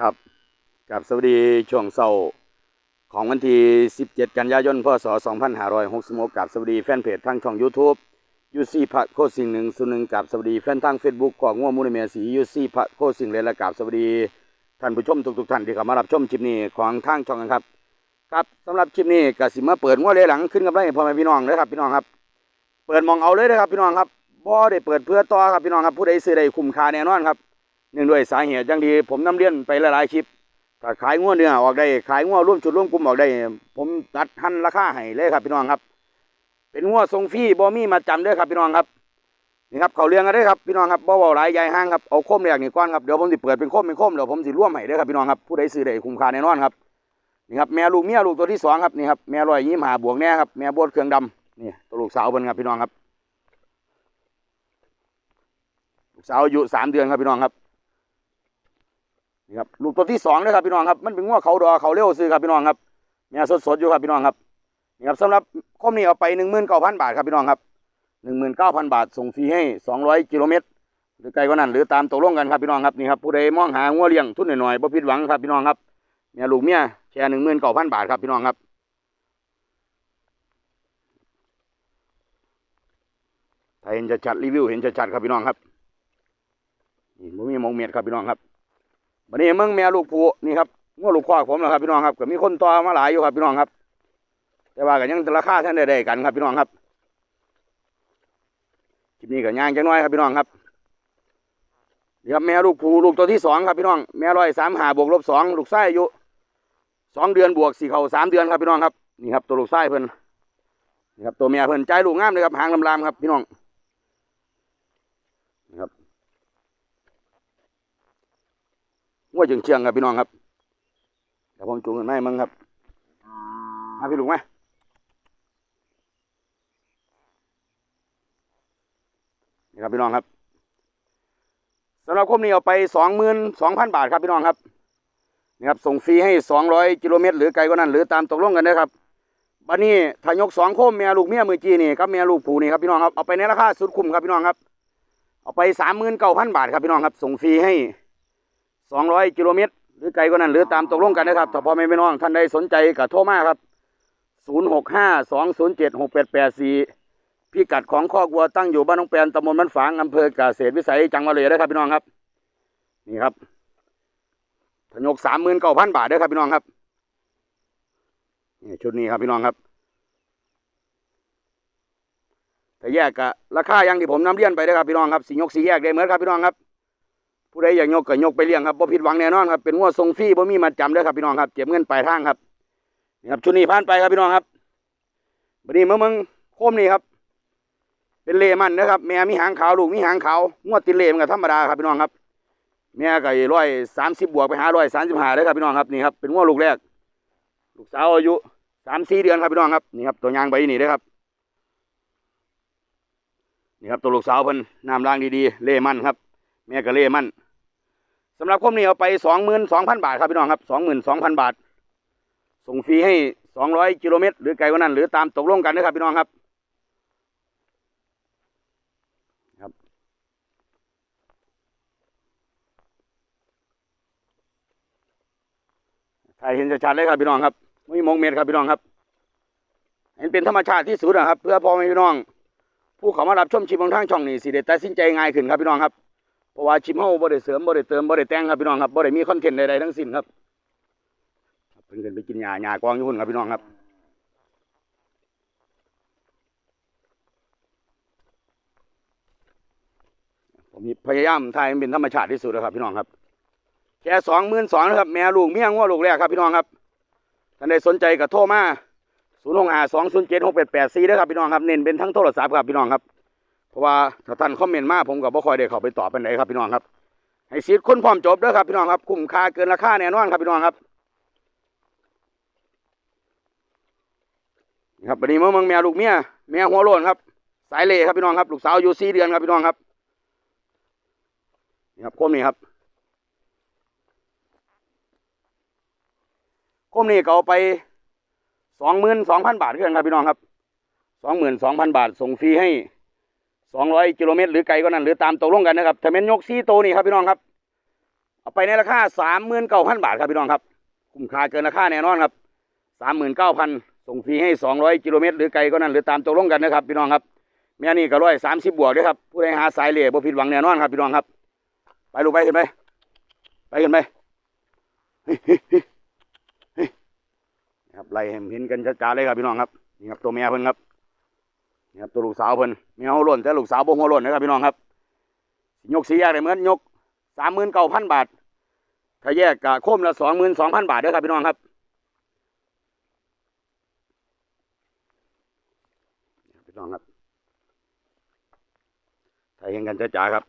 ครับกับสวัสดีช่วงเช้าของวันที่ 17 กันยายน พศ 2566กับสวัสดีแฟนเพจทางช่อง YouTube ยูซี่พระโคสิ่งหนึ่งสุหนึ่งกับสวัสดีแฟนทาง Facebook กองง่วมูลเมียสียูซี่พระโคสิ่งเลยและกับสวัสดีท่านผู้ชมทุกๆท่านที่เข้ามารับชมคลิปนี้ของทางช่องกันครับ ครับสำหรับคลิปนี้ก็สิมาเปิดงวดเลยหลังขึ้นกับไรพ่อแม่พี่น้องเลยครับพี่น้องครับ เปิดมองเอาเลยนะครับพี่น้องครับบ่ได้เปิดเพื่อต่อครับพี่น้องครับผู้ใดซื้อได้คุ้มค่าแน่นอนครับ เนื่องด้วยสาเหตุอย่างที่ผมนำเรียนไปหลายๆคลิปถ้าขายงัวเนื้อออกได้ ขายงัวร่วมจุดร่วมกลุ่มออกได้ ผมตัดหันราคาให้เลยครับพี่น้องครับ เป็นงัวทรงฟรีบ่มีมาจำเด้อครับพี่น้องครับนี่ครับเขาเลี้ยงกันได้ครับพี่น้องครับบ่เว้าหลายใหญ่ห้างครับเอาโคมแรกนี่ก่อนครับเดี๋ยวผมสิเปิดเป็นโคมเป็นโคมเดี๋ยวผมสิร่วมให้เด้ครับพี่น้องครับผู้ใดซื้อได้คุ้มค่าแน่นอนครับนี่ครับแม่ลูกเมียลูกตัวที่สองครับนี่ครับแม่ร้อยยี่สิบห้าบวกแน่ครับแม่บดเครื่องดำนี่ตัวลูกสาวเพิ่นครับพี่น้องครับ ลูกสาวอายุสามเดือนครับพี่น้องครับ นี่ครับลูกตัวที่สองเลยครับพี่น้องครับมันเป็นงัวเขาดอเขาเลี้ยวซื้อครับพี่น้องครับแม่ยสดๆอยู่ครับพี่น้องครับนี่ครับสำหรับข้อมนี้เอาไปหนึ่งหมื่นเก้าพันบาทครับพี่น้องครับหนึ่งหมื่นเก้าพันบาทส่งฟรีให้สองร้อยกิโลเมตรหรือไกลกว่านั้นหรือตามตกลงกันครับพี่น้องครับนี่ครับผู้ใดมองหางัวเลี้ยงทุนหน่อยๆบ่ผิดหวังครับพี่น้องครับแม่ยลูกเมียแชร์หนึ่งหมื่นเก้าพันบาทครับพี่น้องครับถ้าเห็นจะชัดรีวิวเห็นจะชัดครับพี่น้องครับนี่บ่มีมองเมียดครับพี่น้องครับ วันนี้มึงแม่ลูกผู้นี่ครับง้อลูกควากผมนะครับพี่น้องครับก็มีคนต่อมาหลายอยู่ครับพี่น้องครับ แต่ว่าก็ยังราคาท่านได้ๆกันครับพี่น้องครับคลิปนี้ก็ย่างจังน้อยครับพี่น้องครับนี่ครับแม่ลูกผู้ลูกตัวที่สองครับพี่น้องแม่ร้อยสามหาบวกลบสองลูกไส้อายุสองเดือนบวกสี่เข่าสามเดือนครับพี่น้องครับนี่ครับตัวลูกไส้เพิ่นนี่ครับตัวแม่เพิ่นใจลูกงามเลยครับหางลำๆครับพี่น้องนี่ครับ งั วเชียงเชียงๆครับพี่น้องครับเดี๋ยวผมจูงกันให้มึงครับมาพี่ลุงไหมนี่ครับพี่น้องครับสำหรับคมนี้เอาไปสองหมื่นสองพันบาทครับพี่น้องครับนี่ครับส่งฟรีให้สองร้อยกิโลเมตรหรือไกลกว่านั้น หรือตามตกลงกันนะครับบัดนี้ถ้ายกสองคมเมียลูกเมียมือจีนี่ครับเมียลูกผูนี่ครับพี่น้องครับเอาไปในราคาสุดคุ้มครับพี่น้องครับเอาไปสามหมื่นเก้าพันบาทครับพี่น้องครับส่งฟรีให้ สองร้อยกิโลเมตร หรือไกลกว่านั้นหรือตามตกลงกันนะครับถ้าพ่อแม่พี่น้องท่านใดสนใจก็โทรมาครับศูนย์หกห้าสองศูนย์เจ็ดหกแปดแปดสี่พิกัดของข้อกวัวตั้งอยู่บ้านน้องแปนตำบลบ้านฝางอำเภอเกษตรวิสัยจังหวัดเลยนะครับพี่น้องครับ นี่ครับถยกสามหมื่นเก้าพันบาทเด้อครับพี่น้องครับนี่ชุดนี้ครับพี่น้องครับถ้าแยกกะราคาอย่างที่ผมนำเรียนไปเด้อครับพี่น้องครับสียกสีแยกได้เหมือนครับพี่น้องครับ ผู้ใดอยากยกก็ยกไปเลี้ยงครับบ่ผิดหวังแน่นอนครับเป็นงัวทรงฟรีบ่มีมัดจำเด้อครับพี่น้องครับเก็บเงินปลายทางครับนี่ครับชุดนี้ผ่านไปครับพี่น้องครับบัดนี้เมื่อมึงโคมนี่ครับ เป็นเลมันนะครับแม่มีหางขาวลูกมีหางขาวงวดติดเลมันก็ธรรมดาครับพี่น้องครับแม่ก็ร้อยสามสิบบวกไปหาร้อยสามสิบห้าเลยครับพี่น้องครับนี่ครับเป็นงัวลูกแรก ลูกสาวอายุสามสี่เดือนครับพี่น้องครับนี่ครับตัวยางใบนี่เด้ครับนี่ครับตัวลูกสาวเพิ่นน้ำล้างดีๆ เลมันครับ แม่ก็เล่มันสำหรับคมนี้เอาไปสองหมื่นสองพันบาทครับพี่น้องครับสองหมื่นสองพันบาท ส่งฟรีให้สองร้อยกิโลเมตรหรือไกลกว่านั้น หรือตามตกลงกันนะครับพี่น้องครับครับถ่ายเห็นชัดๆเลยครับพี่น้องครับไม่มีมองเม็ดครับพี่น้องครับเห็นเป็นธรรมชาติที่สุดนะครับ เพื่อพ่อแม่พี่น้อง ผู้เขามารับชมชิมของทางช่องนี่สิได้ตัดสินใจง่ายขึ้นครับพี่น้องครับ ราะว่าชิมเฮาบ่ได้เสริมบ่ได้เติมบ่ได้แต่งครับพี่น้องครับบ่ได้มีคอนเทนต์ใดๆทั้งสิ้นครับเพิ่นขึ้นไปกินหญ้าหญ้ากองอยู่พุ่นครับพี่น้องครับผมพยายามถ่ายมันเป็นธรรมชาติที่สุดแล้วครับพี่น้องครับแค่สองหมื่นสองนะครับแม่ลูกเมียงวัวลูกแรกครับพี่น้องครับท่านใดสนใจก็โทรมาศูนย์หกห้าสองศูนย์เจ็ดหกแปดแปดสี่ด้วครับพี่น้องครับเน้นเป็นทั้งโทรศัพท์ครับพี่น้องครับ เพราะว่าถ้าท่านคอมเมนต์มาผมก็บ่ค่อยได้เข้าไปตอบเป็นไหนครับพี่น้องครับ ให้สิทธิ์คนพร้อมจบเด้อครับพี่น้องครับคุ้มค่าเกินราคาแน่นอนครับพี่น้องครับนะครับวันนี้เมื่อมืองแม่ลูกเมียแม่หัวโลนครับ สายเล่ครับพี่น้องครับ ลูกสาวอยู่สี่เดือนครับพี่น้องครับนี่ครับคมนี่ครับคมนี่ก็เอาไปสองหมื่นสองพันบาทเกันครับพี่น้องครับสองหมื่นสองพันบาทส่งฟรีให้ สองร้อยกิโลเมตรหรือไกลก็นั้นหรือตามตกลงกันนะครับถ้าเป็นยกซีโตนี่ครับพี่น้องครับเอาไปในราคาสามหมื่นเก้าพันบาทครับพี่น้องครับ คุ้มค่าเกินราคาแน่นอนครับสามหมื่นเก้าพันส่งฟรีให้สองร้อยกิโลเมตรหรือไกลก็นั่นหรือตามตกลงกันนะครับพี่น้องครับแม่นี่ก็ร้อยสามสิบบวกด้วยครับผู้ใดหาสายเหล่บ่ผิดหวังแน่นอนครับพี่น้องครับ ไปลูกไปขึ้นไปไปขึ้นไปเฮ้ยเฮ้เฮ้เฮ้นะครับไล่ให้เห็นกันชัดๆเลยครับพี่น้องครับนี่ครับตัวแม่เพิ่นครับ นี่ครับตัวลูกสาวเพิ่นแมวหัวหล่นแต่ลูกสาวบ่หัวหล่นนะครับพี่น้องครับยกสีแยกได้เหมือนยกสามหมื่นเก้าพันบาท ถ้าแยกกะโคมละสองหมื่นสองพันบาทเด้อครับพี่น้องครับพี่น้องครับถ้าเห็นกันจ้าๆครับ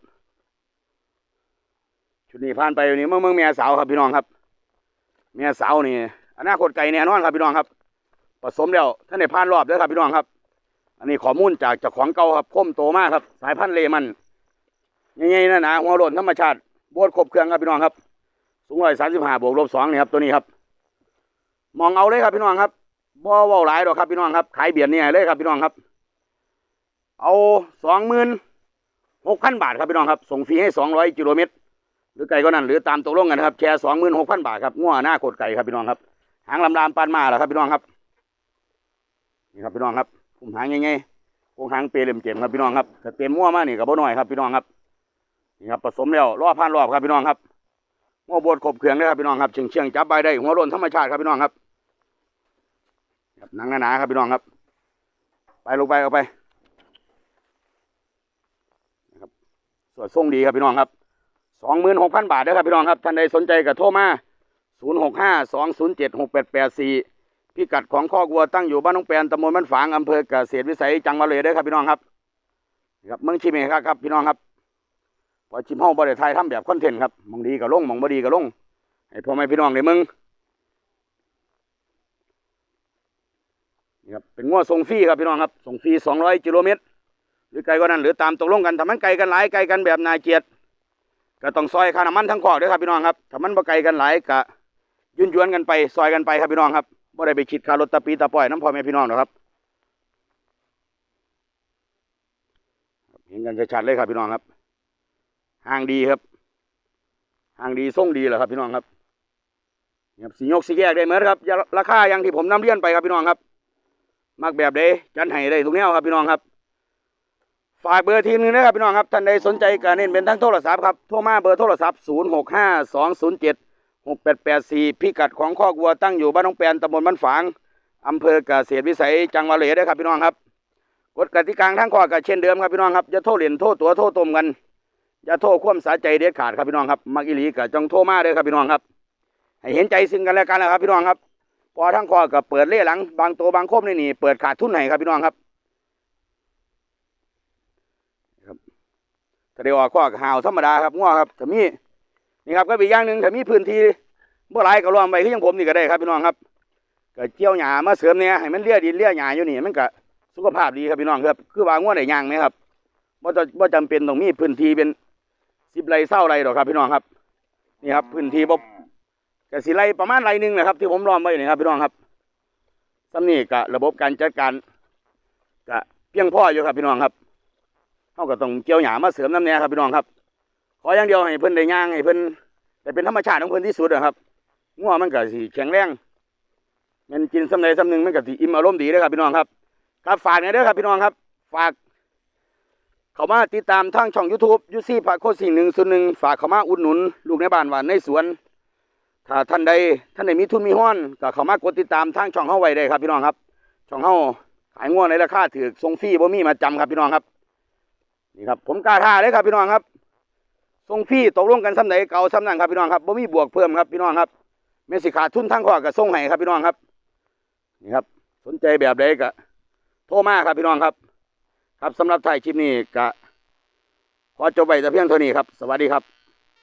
ชุดนี้ผ่านไปวันนี้เมื่อเมืองเมียสาวครับพี่น้องครับเมียสาวนี่อนาคตไกลแน่นอนครับพี่น้องครับผสมแล้วท่านในผ่านรอบเด้อครับพี่น้องครับ อันนี้ข้อมูลจากเจากของเก่าครับคมโตมากครับ สายพันธุ์เลมันใหญ่ๆนะนะหัวโลนธรรมชาติโบดครบเครื่องครับพี่น้องครับ สูงร้อยสามสิบห้าบวกลบสองนี่ครับตัวนี้ครับ มองเอาเลยครับพี่น้องครับบ่ว้าหลายดอกครับพี่น้องครับขายเบียดเนี่ยเลยครับพี่น้องครับ เอาสองหมื่นหกพันบาทครับพี่น้องครับ ส่งฟรีให้สองร้อยกิโลเมตร หรือไก่ก็นั่นหรือตามตกลงกันครับแชร์สองหมื่นหกพันบาทครับง้อหน้าโคตรไก่ครับพี่น้องครับหางลำรามปานมาแล้วครับพี่น้องครับนี่ครับพี่น้องครับ ผมหางยังไงพวกหางเปรย์เหลี่ยมเจ็มครับพี่น้องครับถ้าเต็มง้อมานี่กับบ่น้อยครับพี่น้องครับนี่ครับผสมแล้วรอบพันรอบครับพี่น้องครับหัวบดขบเขืองเลยครับพี่น้องครับเชียงเชียงจับใบได้หัวโล้นธรรมชาติครับพี่น้องครับครับหนังหนาๆครับพี่น้องครับ ไปลงไปเอาไปนะครับสวยทรงดีครับพี่น้องครับสองหมื่นหกพันบาทนะครับพี่น้องครับท่านใดสนใจก็โทรมาศูนย์หกห้าสองศูนย์เจ็ดหกแปดแปดสี่ พิกัดของข้อกวัวตั้งอยู่บ้านน้องแปนตำบลบ้านฝางอำเภอเกษตรวิสัยจังหวัดเลยด้อครับพี่น้องครับครับเมืองชิเมครับครับพี่น้องครับพอชิมห้องบริไทยทำแบบคอนเทนต์ครับมองดีก็ลงมองบดีก็ลงให้พ่อแม่พี่น้องได้มึงนี่ครับเป็นง้อส่งฟรีครับพี่น้องครับส่งฟรีสองร้อยกิโลเมตรหรือไกลกว่านั้นหรือตามตกลงกันถ้ามันไกลกันหลายไกลกันแบบนายเกียรติก็ต้องซอยค่าน้ำมันทั้งขอกด้วยครับพี่น้องครับถ้ามันบ่ไกลกันหลายก็ยุ่นยวนกันไปซอยกันไปครับพี่น้องครับ บ่ได้ไปคิดค่ารถตะปีตะปล่อยน้ำพ่อแม่พี่น้องหรอกครับเห็นกันชัดๆเลยครับพี่น้องครับห่างดีครับห่างดีส่งดีเหรอครับพี่น้องครับครับสียกสีแยกได้เหมือนครับราคาอย่างที่ผมนำเรียนไปครับพี่น้องครับ มักแบบใดจันให้ได้ทุกแนวครับพี่น้องครับฝากเบอร์ทีนึงนะครับพี่น้องครับท่านใดสนใจการเน้นเป็นทั้งโทรศัพท์ครับโทรมาเบอร์โทรศัพท์ 0 6 5 2 0 7 6 8 8 4 พิกัดของข้อกวัวตั้งอยู่บ้านน้องแปนตำบลบ้านฝางอำเภอเกษตรวิสัยจังหวัดเลยเด้ครับพี่น้องครับกฎกติกาทั้งข้อก็เช่นเดิมครับพี่น้องครับอย่าโทษเหรียญโทษตัวโทษตมกันอย่าโทษความสาใจเด็ดขาดครับพี่น้องครับมักอีหลีก็จงโทรมาเด้อครับพี่น้องครับ ให้เห็นใจซึ่งกันและกันนะครับพี่น้องครับพอทั้งคอกับเปิดเล่หลัง บางตัวบางโคมนี่นี่เปิดขาดทุนให้ครับพี่น้องครับครับถ้าได้ออกข้อห่าวธรรมดาครับง้อครับถ้ามี นี่ครับก็อีกอย่างหนึ่งถ้ามีพื้นที่บ่หลายก็รวมไปคืออย่างผมนี่ก็ได้ครับพี่น้องครับก็เจียวหญ้ามาเสริมเนี่ยให้มันเลี้ยดินเลี้ยหญ้าอยู่นี่มันก็สุขภาพดีครับพี่น้องครับ คือวาง้อได้ย่างไหมครับบ่จะบ่จำเป็นต้องมีพื้นที่เป็นสิบไรเศร้าไรหรอกครับ พี่น้องครับ นี่ครับ พื้นที่บบกสิไรประมาณไรหนึ่งนะครับ ที่ผมล้อมไว้นี่ครับพี่น้องครับสำนี่กะระบบการจัดการกะเพียงพออยู่ครับพี่น้องครับเขาก็ต้องเกี่ยวหยามาเสริมน้ำแน่ครับพี่น้องครับ ขออย่างเดียวให้เพิ่นได้ย่างให้เพิ่นได้เป็นธรรมชาติของเพิ่นที่สุดนะครับงัวมันก็สิแข็งแรงมันกินสำใดสำหนึ่งมันก็สิอิ่มอารมณ์ดีเด้อครับพี่น้องครับ ครับฝากเนี่ยเด้อครับพี่น้องครับ ฝาก เขามาติดตามทางช่อง YouTube ยูซี่ผักโคสิ่งหนึ่งส่วนหนึ่งฝากเขามาอุดหนุน ลูกในบ้านหวานในสวนถ้าท่านใดท่านใดมีทุนมีห้อนก็เขามากดติดตามทางช่องเฮาไว้ได้ครับพี่น้องครับ ช่องเฮาขายง่วในราคาถือทรงฟรีบ่มีมาจำครับพี่น้องครับนี่ครับ ผมกล้าท่าเลยครับพี่น้องครับ ทรงฟรีตกลงกันซ้ำไหนเก่าซ้ำนั่นครับพี่น้องครับบ่มีบวกเพิ่มครับพี่น้องครับเมสิขาดทุนทั้งข้อกับทรงให้ครับพี่น้องครับนี่ครับ สนใจแบบใดก็โทรมาครับพี่น้องครับ ครับสำหรับถ่ายคลิปนี้ก็ขอจบไปแต่เพียงเท่านี้ครับ สวัสดีครับ